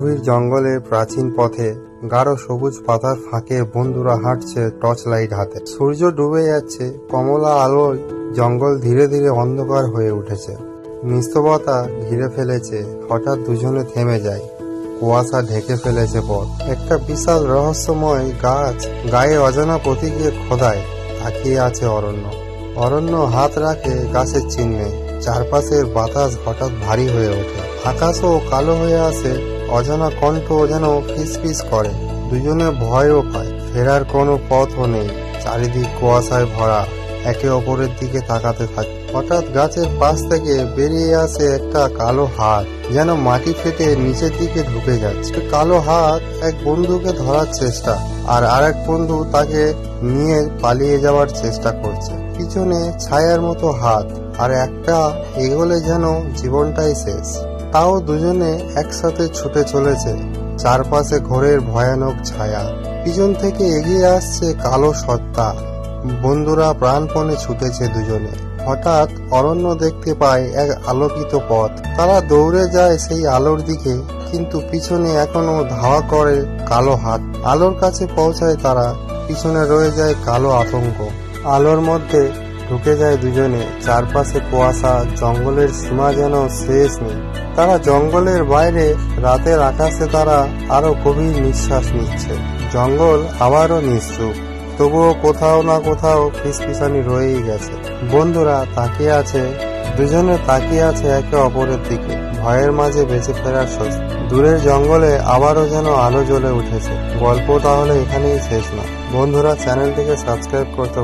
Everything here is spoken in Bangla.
গভীর জঙ্গলের প্রাচীন পথে গাঢ় সবুজ পাতার ফাঁকে বন্ধুরা হাঁটছে টর্চ লাইট হাতে। সূর্য ডুবে যাচ্ছে, কমলা আলোয় জঙ্গল ধীরে ধীরে অন্ধকার হয়ে উঠেছে। নিস্তবতা ঘিরে ফেলেছে, হঠাৎ দুজনে থেমে যায়। কুয়াশা ঢেকে ফেলেছে পথ। একটা বিশাল রহস্যময় গাছ গায়ে অজানা প্রতীকে খোদায় তাকিয়ে আছে অরণ্য। অরণ্য হাত রাখে গাছের চিহ্নে। চারপাশের বাতাস হঠাৎ ভারী হয়ে ওঠে। আকাশও কালো হয়ে আসে অজানা কণ্ঠ যেন ফিসফিস করে। দুজনে ভয়ও পায়, ফেরার কোনো পথও নেই, চারিদিক কুয়াশায় ভরা, একে অপরের দিকে তাকাতে থাকে। হঠাৎ গাছের পাশ থেকে বেরিয়ে আসে একটা কালো হাত, যেন মাটি ফেটে নিচের দিকে ঢুকে যাচ্ছে। কালো হাত এক বন্ধুকে ধরার চেষ্টা, আর আরেক বন্ধু তাকে নিয়ে পালিয়ে যাওয়ার চেষ্টা করছে। পিছনে ছায়ার মতো হাত, আর একটা এগোলে যেন জীবনটাই শেষ। তাও দুজনে একসাথে ছুটে চলেছে। চারপাশে ঘোরের ভয়ানক ছায়া। পিছন থেকে এগিয়ে আসছে কালো সত্তা। বন্ধুরা প্রাণপণে ছুটেছে দুজনে। হঠাৎ অরণ্য দেখতে পায় এক আলোকিত পথ। তারা দৌড়ে যায় সেই আলোর দিকে, কিন্তু পিছনে এখনও ধাওয়া করে কালো হাত। আলোর কাছে পৌঁছায় তারা। পিছনে রয়ে যায় কালো আতঙ্ক। আলোর মধ্যে ঢুকে যায় দুজনে। চারপাশে কুয়াশা, জঙ্গলের সীমা যেন শেষ নেই। তারা জঙ্গলের বাইরে, রাতের আকাশে তারা আরও গভীর নিঃশ্বাস নিচ্ছে। জঙ্গল আবারও নিশ্চুপ। তবুও কোথাও না কোথাও ফিসফিসানি রয়েই গেছে। বন্ধুরা তাকিয়ে আছে, দুজনে তাকিয়ে আছে একে অপরের দিকে। ভয়ের মাঝে বেঁচে ফেরার স্বস্তি। দূরের জঙ্গলে আবারও যেন আলো জ্বলে উঠেছে। গল্প তাহলে এখানেই শেষ না। বন্ধুরা চ্যানেলটিকে সাবস্ক্রাইব করতে